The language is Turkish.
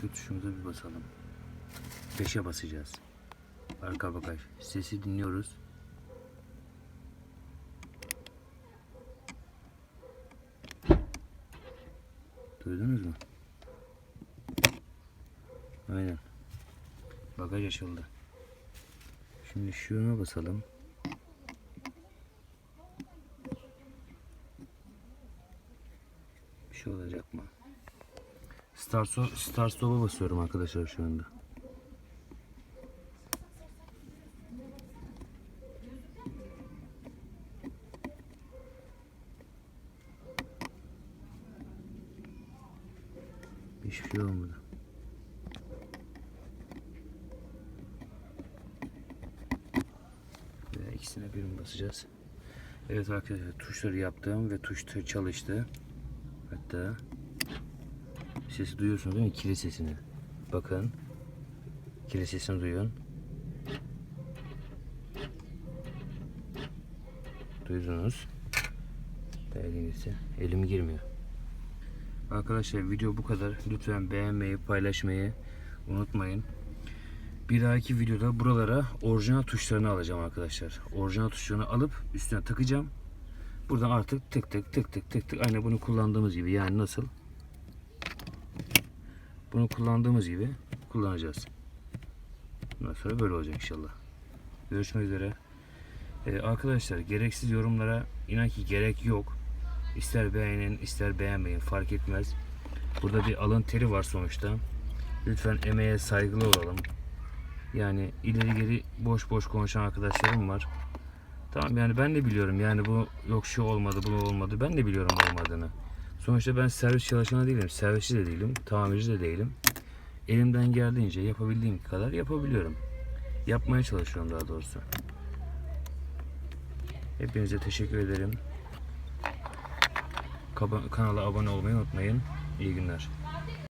Şu tuşumuza bir basalım. 5'e basacağız. Arka bagaj. Sesi dinliyoruz. Duydunuz mu? Aynen. Bagaj açıldı. Şimdi şuna basalım. Bir şey olacak mı? Start, so stop'a basıyorum arkadaşlar şu anda. Hiçbir şey olmadı. Ve ikisine birini basacağız. Evet arkadaşlar tuşları yaptım ve tuş çalıştı. Hatta sesi duyuyorsunuz değil mi? Kili sesini. Bakın. Kili sesini duyun. Duydunuz. Belgenizi. Elim girmiyor. Arkadaşlar video bu kadar. Lütfen beğenmeyi, paylaşmayı unutmayın. Bir dahaki videoda buralara orijinal tuşlarını alacağım arkadaşlar. Orijinal tuşlarını alıp üstüne takacağım. Buradan artık tık tık tık tık tık tık aynı bunu kullandığımız gibi yani nasıl? Bunu kullandığımız gibi kullanacağız. Bundan sonra böyle olacak inşallah. Görüşmek üzere. Ee, arkadaşlar gereksiz yorumlara inan ki gerek yok. İster beğenin ister beğenmeyin fark etmez. Burada bir alın teri var sonuçta. Lütfen emeğe saygılı olalım. Yani ileri geri boş boş konuşan arkadaşlarım var. Tamam yani ben de biliyorum yani bu yok şu olmadı bu olmadı ben de biliyorum olmadığını. Sonuçta ben servis çalışanı değilim, servisçi de değilim, tamirci de değilim. Elimden geldiğince yapabildiğim kadar yapabiliyorum. Yapmaya çalışıyorum daha doğrusu. Hepinize teşekkür ederim. Kanala abone olmayı unutmayın. İyi günler.